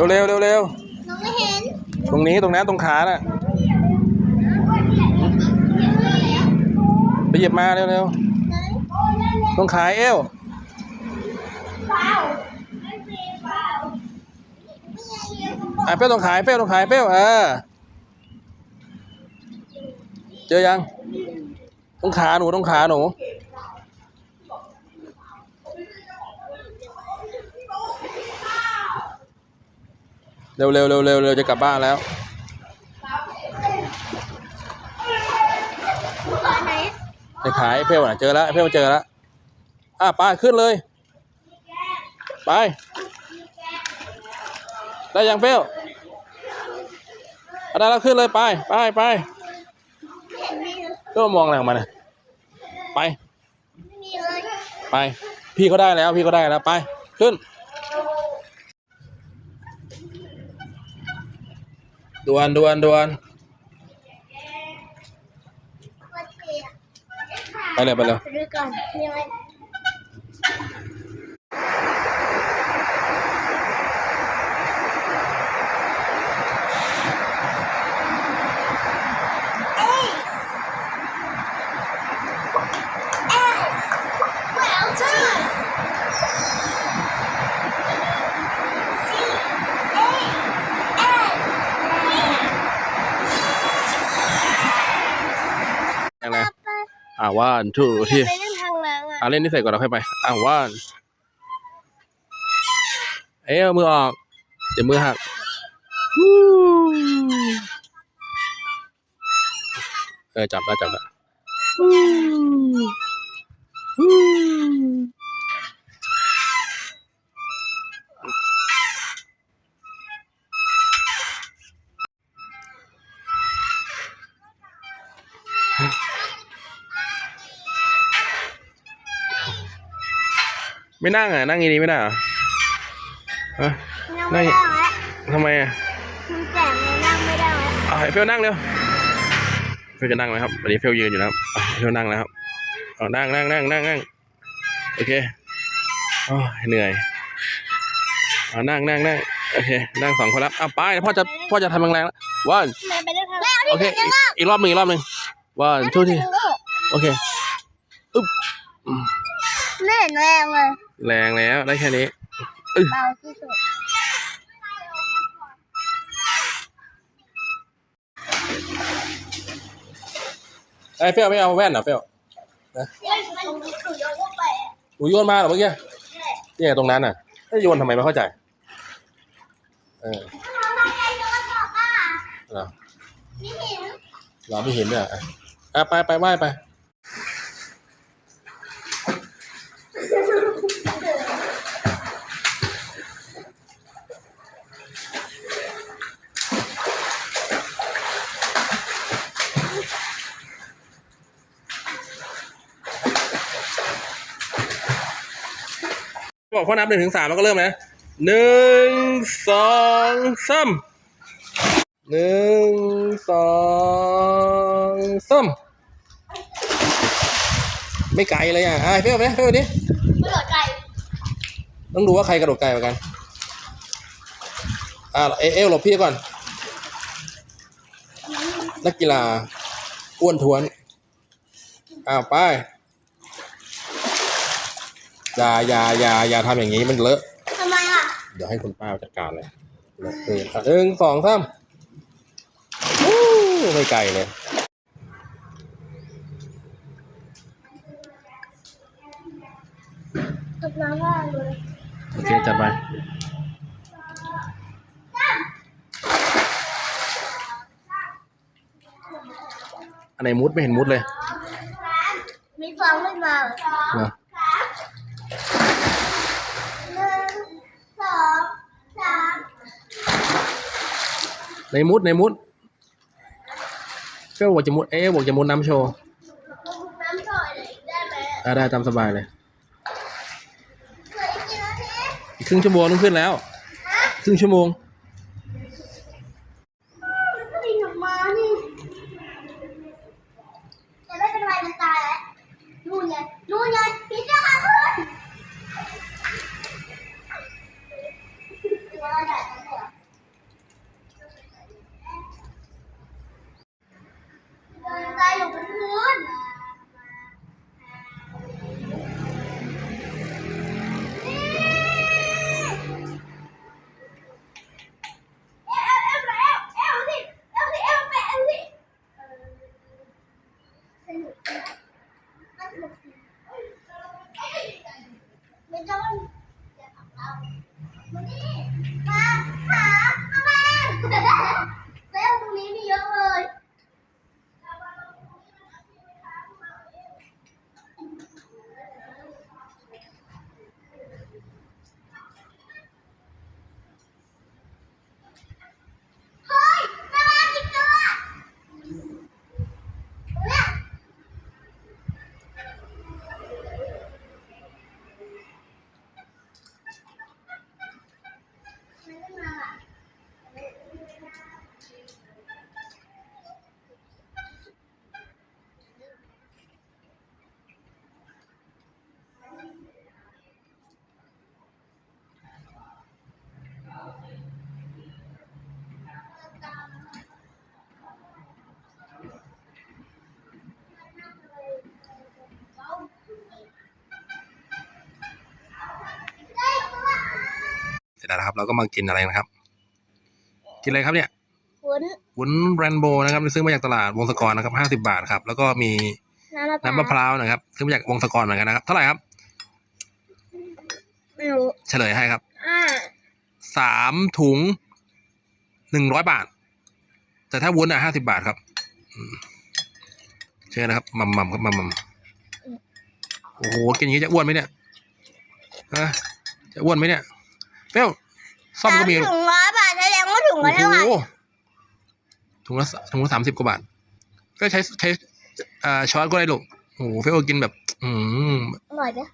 ร็วเร็วเร็วเร็วน้องไม่เห็นตรงนี้ตรงนั้นตรงขาน่ะไปหยิบมาเร็วเร็วตรงขาเอวเปล่าอะเป้ตรงขาเป้ตรงขาเป้เออเจอยังตรงขาหนูตรงขาหนู เร็วเร็วเร็วเร็วเร็วจะกลับบ้านแล้วไหนในขายเพลน่ะเจอแล้วเพลเจอแล้วอะไปขึ้นเลย ไป ได้ยังเพลเอาได้แล้วขึ้นเลยไปไปไปเห็นมีเลยก็มองอะไรของมันน่ะไปไม่มีเลยไป พี่เขาได้แล้ว พี่เขาได้แล้วไป ขึ้น ดวนดวนดวน วัดเทีย ไปเลยไปเลย ไปดูก่อนมีอะไรเอ้ยเอ้ยไม่เอาใช่สี่เอ้ยเอ้ย ยังไงอ่าว่านทูที่ไปเล่นทางหลังอะอ่าเล่นนี่เสร็จก่อนเราค่อยไป อ่าว่านเอ้ยเอามือออกเดี๋ยวมือหักวู้เออจับแล้วจับแล้ว ไม่นั่งอะ นั่งอย่างนี้ไม่ได้เหรอฮะนั่งไม่ได้แล้วทำไมอะมันแปลกเลยนั่งไม่ได้แล้วอ่าเฟลนั่งเร็วเฟลจะนั่งไหมครับวันนี้เฟลยืนอยู่นะครับอะเฟลนั่งแล้วครับอ๋อนั่งนั่งนั่งนั่งนั่งโอเคโอ้ยเหนื่อยอ๋อนั่งนั่งนั่งโอเค นั่งสองคนแล้วอะไปพ่อจะพ่อจะทำแรงๆแล้ววันแม่ไปเล่นทางหลังโอเคอีกอีกรอบหนึ่งอีกรอบหนึ่งวันทุกทีโอเคอึ๊บอืมไม่เห็นแรงเลย แรงแล้วได้แค่นี้เบาที่สุดไอ้ยเฟลไม่เอาแว่นเหรอเฟลเฮ้ยมันถูกโยนเข้าไปหนูโยนมาเหรอเมื่อกี้เนี่ยตรงนั้นน่ะเอ้ยโยนทำไมไม่เข้าใจเออทำไมไอ้โยนกลับอะเหรอไม่เห็นเราไม่เห็นเนี่ยอะอะไปไปไหว้ไป บอกพ่อนับหนึ่งถึงสามแล้วก็เริ่มนะหนึ่งสองสามหนึ่งสองสามไม่ไกลเลยอะอะเพื่อนไหมเพื่อนดิไม่หลอดไก่ต้องดูว่าใครกระโดดไกลกว่ากัน อ่าเอเอลหลบพี่ก่อน นักกีฬาอ้วนท้วน อ้าวไป อย่าอย่าอย่าอย่าทำอย่างนี้มันเลอะ ทำไมอะเดี๋ยวให้คุณป้าจัดการเลยเลอะเอออะหนึ่งสองสามวู้ไม่ไกลเลยตกน้ำว่าเลยโอเคจัดไป อันไหนมุดไม่เห็นมุดเลยมีฟองขึ้นมาเหรอเหรอ หนึ่งสองสาม ในมุดในมุดเพื่อบอกจะมุดเอ๊ะบอกจะมุดน้ำโชว์น้ำสอยเลยได้ไหมอะได้ตามสบายเลยเหลืออีกกี่นาทีอีกครึ่งชั่วโมงต้องขึ้นแล้วฮะครึ่งชั่วโมง นะครับ เราก็มากินอะไรนะครับ กินอะไรครับเนี่ยวุ้นวุ้นแรนโบนะครับซื้อมาจากตลาดวงศกรนะครับห้าสิบาทครับ แล้วก็มีน้ำมะพร้าวน้ำมะพร้าวนะครับซื้อมาจากวงศกรเหมือนกันนะครับ เท่าไหร่ครับไม่รู้เฉลยให้ครับอ่าสามถุงหนึ่งร้อยบาท แต่ถ้าวุ้นอะห้าสิบาทครับอืมเชิญนะครับมัมมัมครับมัมมัมโอ้โหกินอย่างนี้จะอ้วนไหมเนี่ยฮะจะอ้วนไหมเนี่ย เปรี้ยวซ่อมก็มีสาถุงร้อยบาทแสดงว่าถุงโอ้ละเท่าไหร่โหถุงละถุงละสามสิบกว่าบาท ก็ใช้ใช้อ่าช้อนก็ได้ลูกโอ้โหเฟลกินแบบ อืมอร่อยจ้ะ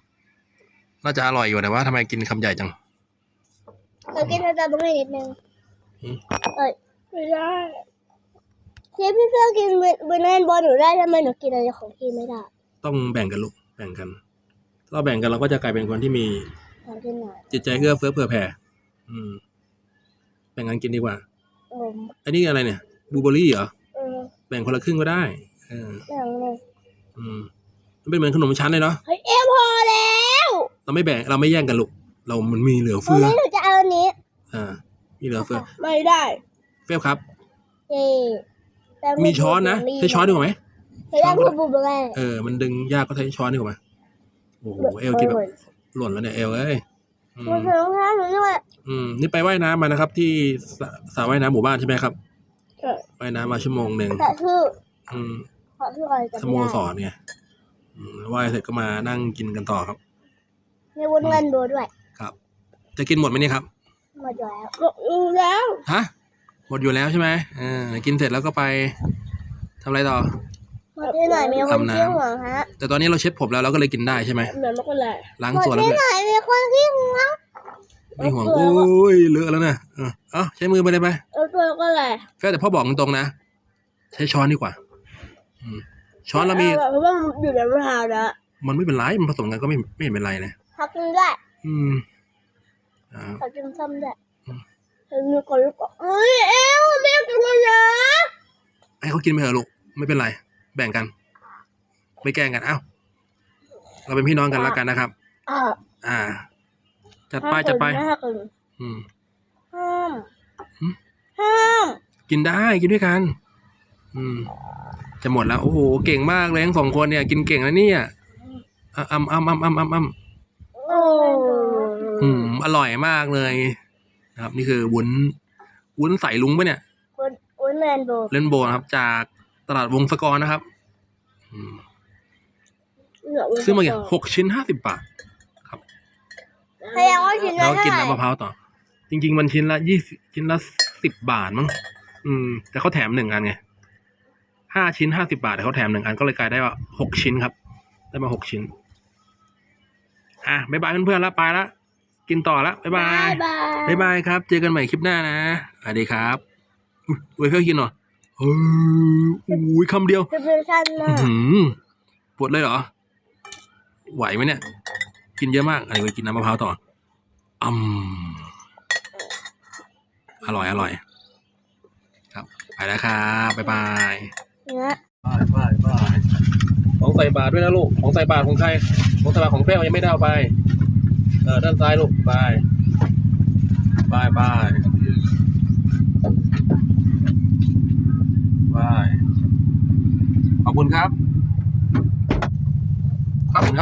น่าจะอร่อยอยู่แต่ว่าทำไมกินคำใหญ่จังเรากินสตรอเบอรี่นิดนึงอืมเอ้ยไม่ได้ที่พี่เพื่อนกินเบนเนนบอลหนูได้ทำไมหนูกินอะไรของพี่ไม่ได้ ต้องแบ่งกันลูกแบ่งกันถ้าเราแบ่งกันเราก็จะกลายเป็นคนที่มีขอกินหน่อย จิตใจเอื้อเฟื้อเผื่อแผ่ อืมแบ่งกันกินดีกว่าอมอันนี้อะไรเนี่ยบลูเบอรี่เหรอเออแบ่งคนละครึ่งก็ได้เอออย่างเลยอืมมันเป็นเหมือนขนมชั้นเลยเนาะเฮ้ยเอ็มพอแล้ว เราไม่แบ่งเราไม่แย่งกันลูกเรามันมีเหลือวันเฟือนี้หนูจะเอาอันนี้ อ่า มีเหลือเฟือ ไม่ได้เฟลครับเย่แต่มีช้อนนะใช้ช้อนดีกว่าไหมใช้ได้พูดบุบแม่เออมันดึงยากก็ใช้ช้อนดีกว่าไหมโอ้โหเอลกินแบบ หล่นแล้วเนี่ยเอลเอ้ยอืมันมถึงรองเท้าหนูด้วยอืมนี่ไปว่ายน้ำมานะครับ ที่สระสระว่ายน้ำหมู่บ้านใช่ไหมครับใช่ว่ายน้ำมาชั่วโมงหนึ่งแต่ชื่ออืมขอชื่ออะไรกันสโมสรเนี่ยอืมว่ายเสร็จก็มานั่งกินกันต่อครับ มีวุ้นเงินโดด้วยครับ จะกินหมดไหมเนี่ยครับ หมดอยู่แล้วหมดอยู่แล้วฮะ หมดอยู่แล้วใช่ไหมเออกินเสร็จแล้วก็ไปทำอะไรต่อ หมดที่ไหนมีคนอาบน้ำขี้ห่วงฮะแต่ตอนนี้เราเช็ดผมแล้วเราก็เลยกินได้ใช่ไหมเหมือนไม่คนเลยล้างหมดตัวแล้วที่เลยไหนมีคนขี้ห่วงไม่ห่วงเอาตัวโอ้ยเลอะแล้วนะเออเอาใช้มือไปเลยไปเอาตัวก็เลยแค่แต่พ่อบอกตรงๆนะ ใช้ช้อนดีกว่าอืมช้อนเรามีเพราะว่ามันอยู่ในมะพร้าวนะมันไม่เป็นไรมันผสมกันก็ไม่ไม่เห็นเป็นไรนะพักกินด้วยอืมอ่าขอกินส้มด้วยอืมเห็นมีคนรู้ก็เอ้ยเอ้วแม่กินเลยนะให้เขากินไปเถอะลูกไม่เป็นไร แบ่งกัน ไม่แกล้งกันเอ้าเราเป็นพี่น้องกันแล้วกันนะครับ อ่าอ่า จัดไปจัดไป ห้าคนอืม ห้ามหืม ห้ามกินได้กินด้วยกัน อืม จะหมดแล้วโอ้โหเก่งมากเลยทั้งสองคนเนี่ย กินเก่งแล้วเนี่ยอะอ้ำอ้ำอ้ำอ้ำอ้ำอ้ำโอ้อืม อร่อยมากเลยนะครับ นี่คือวุ้นวุ้นใส่ลุงปะเนี่ยวุ้นวุ้นแมนโบ เล่นโบนะครับจาก ตลาดวงศกรนะครับอืมซื้อมากี่หกชิ้นห้าสิบบาทพยายามว่าชิ้นแล้ละวเท่ากินไหร่น้ำมะพร้าวต่อ จริง ๆ มันชิ้นละยี่สิบชิ้นละสิบบาทมั้งอืม แต่เขาแถมหนึ่งอันไงห้าชิ้นห้าสิบาทแต่เขาแถมหนึ่งอันก็เลยกลายได้ว่าหกชิ้นครับ ได้มาหกชิ้น อะบ๊ายบายเพื่อนๆแล้วไปละกินต่อละบ๊ายบายบายบ๊ายบายครับ เจอกันใหม่คลิปหน้านะสวัสดีครับอุ้ยเว้ยเพื่อกินหน่อย เฮ้ยอุ้ยคำเดียวคือเป็นชั้นอื้นะอหือปวดเลยเหรอ ไหวไหมเนี่ย กินเยอะมากอะไรไปกินน้ำมะพร้าวต่ออืมอร่อยอร่อย ครับ ไปแล้วครับบ๊ายบายเนื้อ บายบายบายของใส่บาทด้วยนะลูก ของใส่บาทของใคร ของใส่บาทของเป้ยังไม่ได้เอาไป เออด้านซ้ายลูกบายบายบายายขอบคุณครับ ขอบคุณครับ